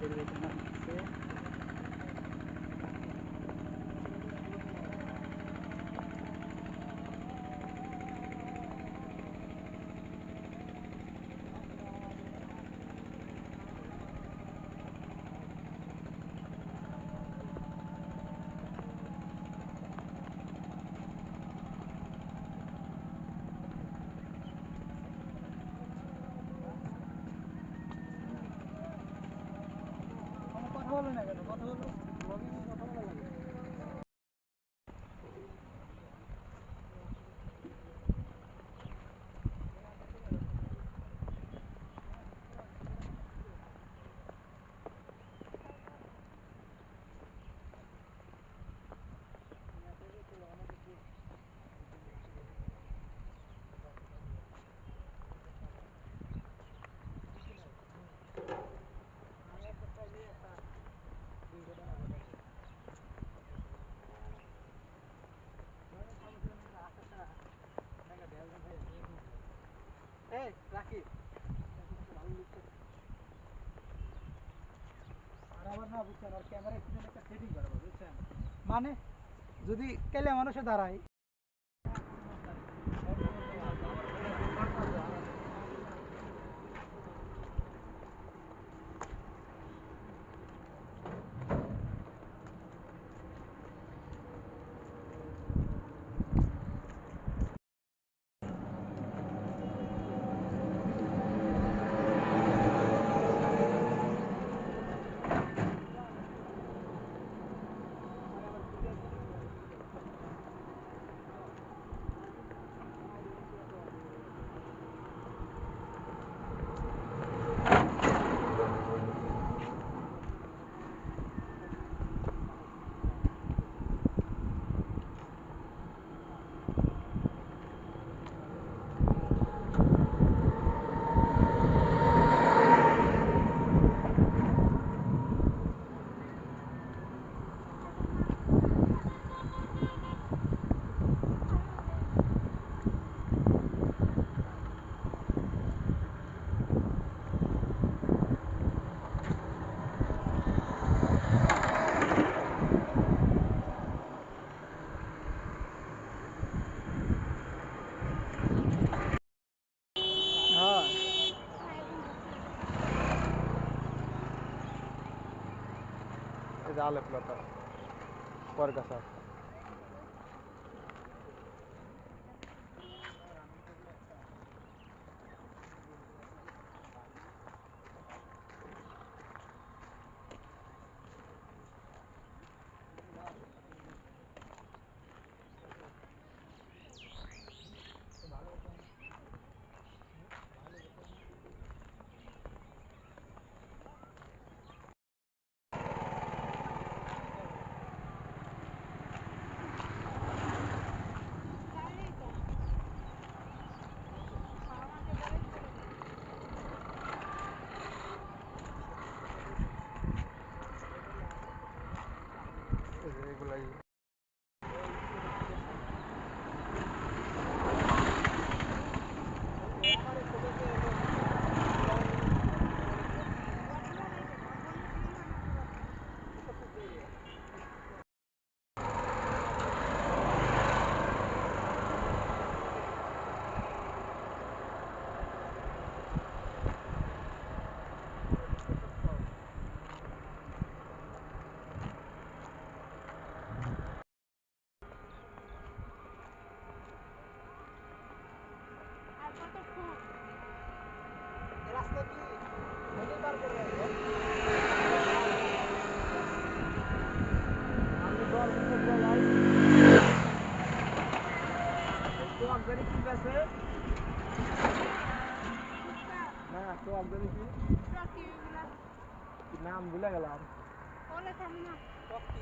কথা বলো না কেন কথা বলো। মানে যদি কেলে মানুষে দাঁড়ায় जाल अपना पर का साथ। আমদানি কি আছে? না তো কি? নাম ভুলে গেলাম। কি